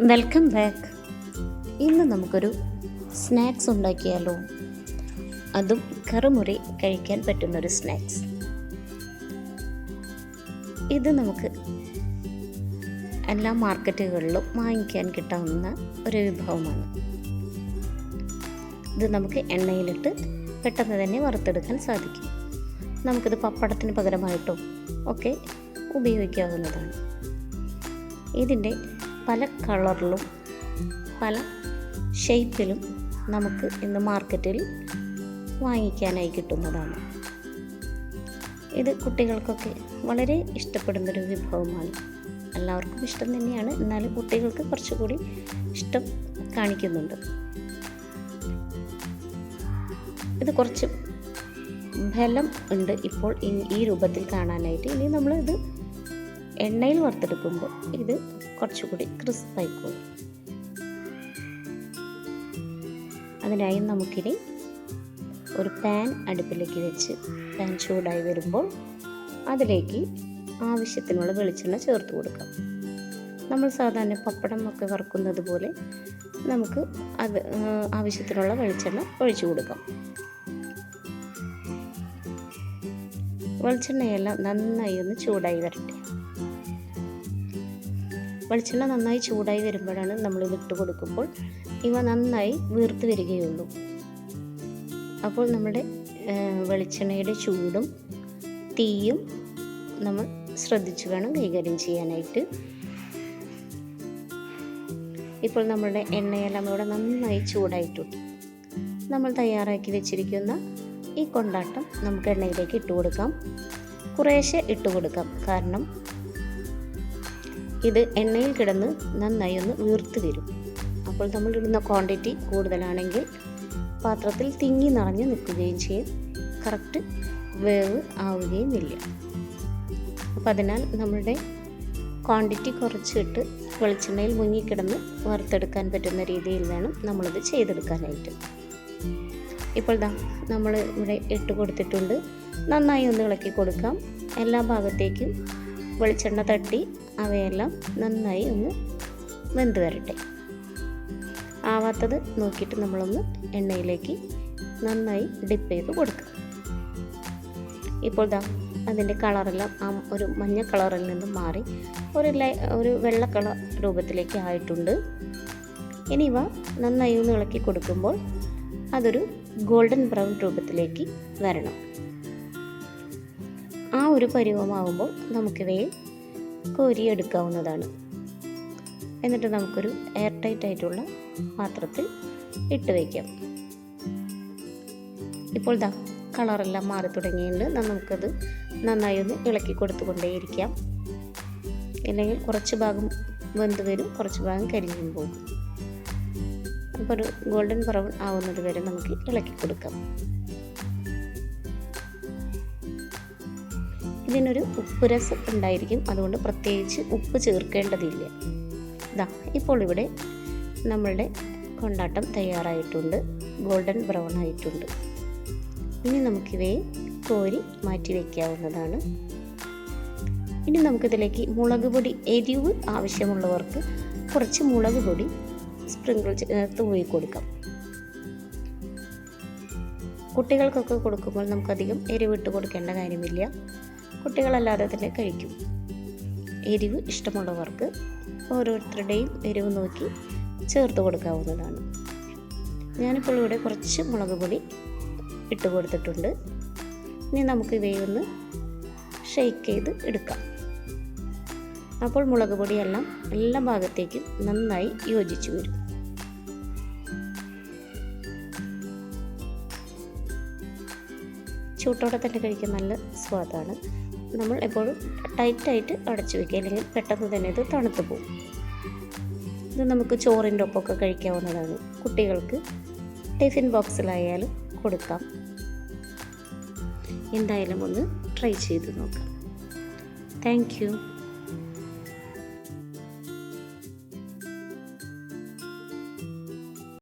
Welcome back ഇന്ന് നമുക്കൊരു snacks ഉണ്ടാക്കിയാലോ? അതും കറുമുറി കഴിക്കാൻ പറ്റുന്നൊരു സ്നാക്സ്. ഇത് നമുക്ക് എല്ലാ മാർക്കറ്റുകളിലും വാങ്ങിക്കാൻ കിട്ടാവുന്ന ഒരു വിഭവമാണ്. ഇത് നമുക്ക് എണ്ണയിലിട്ട് പെട്ടെന്ന് തന്നെ വറുത്തെടുക്കാൻ സാധിക്കും. നമുക്കിത് പപ്പടത്തിന് പകരമായിട്ടോ ഒക്കെ ഉപയോഗിക്കാവുന്നതാണ്. ഇതിന്റെ പല കളറിലും പല ഷേപ്പിലും നമുക്ക് ഇന്ന് മാർക്കറ്റിൽ വാങ്ങിക്കാനായി കിട്ടുന്നതാണ്. ഇത് കുട്ടികൾക്കൊക്കെ വളരെ ഇഷ്ടപ്പെടുന്നൊരു വിഭവമാണ്. എല്ലാവർക്കും ഇഷ്ടം തന്നെയാണ്. എന്നാലും കുട്ടികൾക്ക് കുറച്ചുകൂടി ഇഷ്ടം കാണിക്കുന്നുണ്ട്. ഇത് കുറച്ച് ബലം ഉണ്ട് ഇപ്പോൾ ഈ- രൂപത്തിൽ കാണാനായിട്ട്. ഇനി നമ്മൾ ഇത് എണ്ണയിൽ വറുത്തെടുക്കുമ്പോൾ ഇത് കുറച്ചുകൂടി ക്രിസ്പായിക്കോളും അതിനായി നമുക്കിനി ഒരു പാൻ അടുപ്പിലേക്ക് വെച്ച് പാൻ ചൂടായി വരുമ്പോൾ അതിലേക്ക് ആവശ്യത്തിനുള്ള വെളിച്ചെണ്ണ ചേർത്ത് കൊടുക്കാം. നമ്മൾ സാധാരണ പപ്പടം ഒക്കെ വറുക്കുന്നത് പോലെ നമുക്ക് അത് ആവശ്യത്തിനുള്ള വെളിച്ചെണ്ണ ഒഴിച്ചു കൊടുക്കാം. വെളിച്ചെണ്ണയെല്ലാം നന്നായി ഒന്ന് ചൂടായി വരട്ടെ. വെളിച്ചെണ്ണ നന്നായി ചൂടായി വരുമ്പോഴാണ് നമ്മൾ ഇതിട്ട് കൊടുക്കുമ്പോൾ ഇവ നന്നായി വീർത്ത് വരികയുള്ളൂ. അപ്പോൾ നമ്മുടെ വെളിച്ചെണ്ണയുടെ ചൂടും തീയും നമ്മൾ ശ്രദ്ധിച്ചു വേണം കൈകാര്യം ചെയ്യാനായിട്ട്. ഇപ്പോൾ നമ്മുടെ എണ്ണയെല്ലാം ഇവിടെ നന്നായി ചൂടായിട്ടുണ്ട്. നമ്മൾ തയ്യാറാക്കി വെച്ചിരിക്കുന്ന ഈ കൊണ്ടാട്ടം നമുക്ക് എണ്ണയിലേക്ക് ഇട്ട് കൊടുക്കാം. കുറേശ്ശെ ഇട്ട് കൊടുക്കാം. കാരണം ഇത് എണ്ണയിൽ കിടന്ന് നന്നായി ഒന്ന് വീർത്ത് വരും. അപ്പോൾ നമ്മൾ ഇടുന്ന ക്വാണ്ടിറ്റി കൂടുതലാണെങ്കിൽ പാത്രത്തിൽ തിങ്ങി നിറഞ്ഞ് നിൽക്കുകയും ചെയ്യും. കറക്റ്റ് വേവ് ആവുകയും ഇല്ല. അപ്പോൾ അതിനാൽ നമ്മളുടെ ക്വാണ്ടിറ്റി കുറച്ചിട്ട് വെളിച്ചെണ്ണയിൽ മുങ്ങിക്കിടന്ന് വറുത്തെടുക്കാൻ പറ്റുന്ന രീതിയിൽ വേണം നമ്മളിത് ചെയ്തെടുക്കാനായിട്ട്. ഇപ്പോൾ ദാ നമ്മൾ ഇവിടെ ഇട്ട് കൊടുത്തിട്ടുണ്ട്. നന്നായി ഒന്ന് ഇളക്കി കൊടുക്കാം. എല്ലാ ഭാഗത്തേക്കും വെളിച്ചെണ്ണ തട്ടി അവയെല്ലാം നന്നായി ഒന്ന് വെന്ത് വരട്ടെ ആവാത്തത് നോക്കിയിട്ട് നമ്മളൊന്ന് എണ്ണയിലേക്ക് നന്നായി ഡിപ്പ് ചെയ്ത് കൊടുക്കുക ഇപ്പോൾ ദാ അതിന്റെ കളറെല്ലാം ആ ഒരു മഞ്ഞ കളറിൽ നിന്ന് മാറി ഒരു ലൈ ഒരു വെള്ള കളർ രൂപത്തിലേക്ക് ആയിട്ടുണ്ട്. ഇനി ഇവ നന്നായി ഒന്ന് ഇളക്കി കൊടുക്കുമ്പോൾ അതൊരു ഗോൾഡൻ ബ്രൗൺ രൂപത്തിലേക്ക് വരണം. ആ ഒരു പരുവമാകുമ്പോൾ നമുക്കിവയെ കോരിയെടുക്കാവുന്നതാണ്. എന്നിട്ട് നമുക്കൊരു എയർ ടൈറ്റ് ആയിട്ടുള്ള പാത്രത്തിൽ ഇട്ട് വയ്ക്കാം ഇപ്പോൾ ദാ കളറെല്ലാം മാറി തുടങ്ങിയിട്ടുണ്ട്. നമുക്കത് നന്നായി ഒന്ന് ഇളക്കി കൊടുത്തുകൊണ്ടേയിരിക്കാം. ഇല്ലെങ്കിൽ കുറച്ച് ഭാഗം വെന്ത് വരും കുറച്ച് ഭാഗം കരിഞ്ഞും പോകും. അപ്പോൾ ഒരു ഗോൾഡൻ ബ്രൗൺ ആവുന്നത് വരെ നമുക്ക് ഇളക്കി കൊടുക്കാം. ഇതിനൊരു ഉപ്പ് രസം ഉണ്ടായിരിക്കും. അതുകൊണ്ട് പ്രത്യേകിച്ച് ഉപ്പ് ചേർക്കേണ്ടതില്ല. ഇതാ ഇപ്പോൾ ഇവിടെ നമ്മളുടെ കൊണ്ടാട്ടം തയ്യാറായിട്ടുണ്ട്. ഗോൾഡൻ ബ്രൗൺ ആയിട്ടുണ്ട്. ഇനി നമുക്കിവയെ കോരി മാറ്റി വയ്ക്കാവുന്നതാണ് ഇനി നമുക്കിതിലേക്ക് മുളക് പൊടി എരിവ് ആവശ്യമുള്ളവർക്ക് കുറച്ച് മുളക് പൊടി സ്പ്രിങ്കിൾ തൂവി കൊടുക്കാം. കുട്ടികൾക്കൊക്കെ കൊടുക്കുമ്പോൾ നമുക്കധികം എരിവിട്ട് കൊടുക്കേണ്ട കാര്യമില്ല. കുട്ടികളല്ലാതെ തന്നെ കഴിക്കും. എരിവ് ഇഷ്ടമുള്ളവർക്ക് ഓരോരുത്തരുടെയും എരിവ് നോക്കി ചേർത്ത് കൊടുക്കാവുന്നതാണ്. ഞാനിപ്പോൾ ഇവിടെ കുറച്ച് മുളക് പൊടി ഇട്ട് കൊടുത്തിട്ടുണ്ട്. ഇനി നമുക്ക് ഇവയൊന്ന് ഷെയ്ക്ക് ചെയ്ത് എടുക്കാം. അപ്പോൾ മുളക് പൊടിയെല്ലാം എല്ലാ ഭാഗത്തേക്കും നന്നായി യോജിച്ചു വരും. ചൂട്ടോടെ തന്നെ കഴിക്കാൻ നല്ല സ്വാദാണ്. നമ്മൾ എപ്പോഴും ടൈറ്റായിട്ട് അടച്ചു വെക്കുക. അല്ലെങ്കിൽ പെട്ടെന്ന് തന്നെ ഇത് തണുത്തു പോകും. ഇത് നമുക്ക് ചോറിന്റെ ഒപ്പമൊക്കെ കഴിക്കാവുന്നതാണ്. കുട്ടികൾക്ക് ടിഫിൻ ബോക്സിലായാലും കൊടുക്കാം. എന്തായാലും ഒന്ന് ട്രൈ ചെയ്ത് നോക്കാം. താങ്ക്